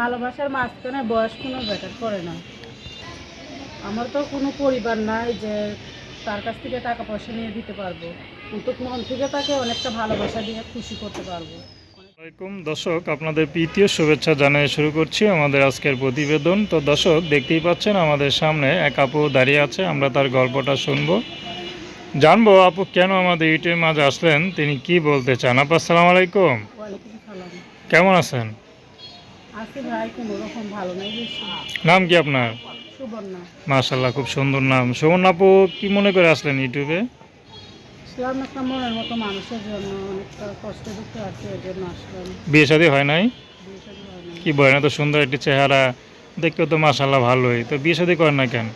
ভালোবাসার মাঝখানে বয়স কোনো ব্যাটার করে না। আমার তো কোনো পরিবার নাই যে তার কাছ থেকে টাকা পয়সা নিয়ে দিতে পারব। কিন্তু মন থেকে তাকে অনেকটা ভালোবাসা দিয়ে খুশি করতে পারব। আসসালামাইকুম দর্শক আপনাদের প্রীতীয় শুভেচ্ছা জানিয়ে শুরু করছি আমাদের আজকের প্রতিবেদন। তো দর্শক দেখতেই পাচ্ছেন আমাদের সামনে এক আপু দাঁড়িয়ে আছে আমরা তার গল্পটা শুনব। জানব আপু কেন আমাদের ইউটিউবের মাঝে আসলেন? তিনি কি বলতে চান? আপু আসসালামু আলাইকুম। কেমন আছেন? আছি ভাই কোনো রকম ভালো নাই বেশি। নাম কি আপনার? সুবর্ণা। মাশাল্লাহ খুব সুন্দর নাম। সুমন আপু কি মনে করে আসলেন ইউটিউবে ইসলাম একটা মনের মতো মানুষের জন্য অনেকটা কষ্ট দুঃখে আছে এর জন্য আসলাম। বিয়ে শাদী হয় নাই? বিয়ে শাদী হয় নাই। কি বলেন এত সুন্দর একটি চেহারা দেখতেও তো মাশাল্লাহ ভালোই। তো বিয়ে শাদী করেন না কেন?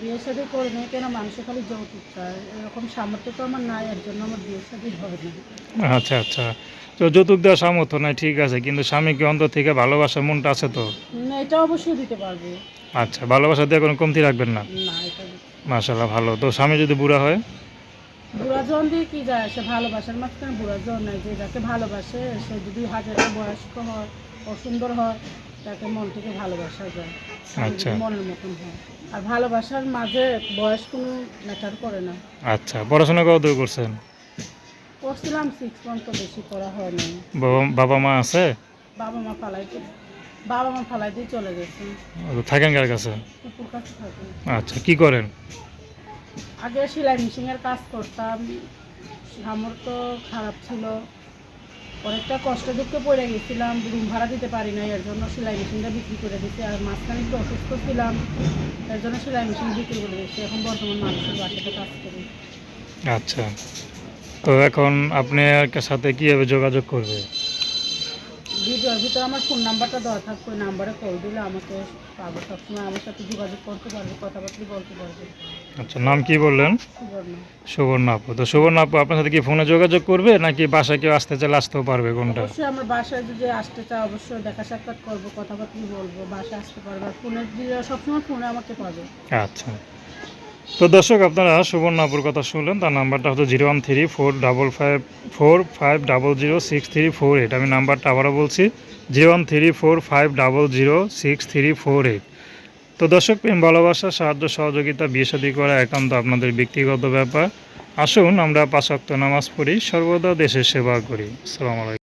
বিয়ে শাদী করে নেই কেন? মানুষের খালি যৌতুক চায়। এরকম সামর্থ্য তো আমার নাই এর জন্য আমার বিয়ে শাদী হয় না আচ্ছা আচ্ছা। তো যৌতুক দেওয়ার সামর্থ্য নাই ঠিক আছে কিন্তু স্বামীকে অন্তর থেকে ভালোবাসার মনটা আছে তো? না, এটা অবশ্যই দিতে পারবে। আচ্ছা ভালোবাসা দিয়ে কোনো কমতি রাখবেন না? না এটা ভালো। তো স্বামী যদি বুড়া হয়? বুড়া জন দিয়ে কি যায়? সে ভালোবাসার মাঝখানে বুড়া জন নাই যে যাকে ভালোবাসে সে যদি হাজারটা বয়স্ক হয় অসুন্দর হয় তাকে মন থেকে ভালোবাসা যায়। আচ্ছা। মনের মতন হয়। আর ভালোবাসার মাঝে বয়স কোনো ম্যাটার করে না। আচ্ছা পড়াশোনা কত করছেন? করছিলাম সিক্স মান্থ তো বেশি করা হয় নাই বাবা- বাবা মা আছে? বাবা মা ফালাইতে বাবা মা ফালাই চলে গেছে। তো থাকেন কার কাছে? কুকুর কাছে থাকে। আচ্ছা কি করেন? আগে সেলাই মেশিনের কাজ করতাম। সামর্থ্য খারাপ ছিল। অনেকটা কষ্ট দুঃখে পড়ে গেছিলাম রুম ভাড়া দিতে পারি না এর জন্য সেলাই মেশিনটা বিক্রি করে দিচ্ছি আর মাঝখানে একটু অসুস্থ ছিলাম এর জন্য সেলাই মেশিন বিক্রি করে দিচ্ছি এখন বর্তমান মানুষের বাসাতে কাজ করি। আচ্ছা। তো এখন আপনার সাথে কীভাবে যোগাযোগ করবে? ভিডিওর ভিতরে আমার ফোন নাম্বারটা দেওয়া থাকবে ওই নাম্বারে কল দিলে আমাকে পাবো। সবসময় আমার সাথে যোগাযোগ করতে পারবে কথাবার্তা বলতে পারবে। আচ্ছা নাম কি বললেন? সুবর্ণ। সুবর্ণ আপু। তো সুবর্ণ আপু আপনার সাথে কি ফোনে যোগাযোগ করবে নাকি বাসায় কেউ আসতে চাইলে আসতেও পারবে কোনটা? অবশ্যই আমার বাসায় যদি আসতে চায় অবশ্যই দেখা সাক্ষাৎ করব কথাবার্তা বলব বাসায় আসতে পারবে। ফোনে সবসময় ফোনে আমাকে পাবে। আচ্ছা। তো দর্শক, আপনারা সুবর্ণাপুর কথা শুনলেন। তার নাম্বারটা হচ্ছে zero one three four double five four five double zero six three four eight. আমি নাম্বারটা আবারও বলছি, zero one three four five double zero six three four eight. তো দর্শক, প্রেম, ভালোবাসা, সাহায্য, সহযোগিতা, বিয়ে শাদী করা একান্ত আপনাদের ব্যক্তিগত ব্যাপার। আসুন আমরা পাঁচ ওয়াক্ত নামাজ পড়ি, সর্বদা দেশের সেবা করি। আলাইকুম।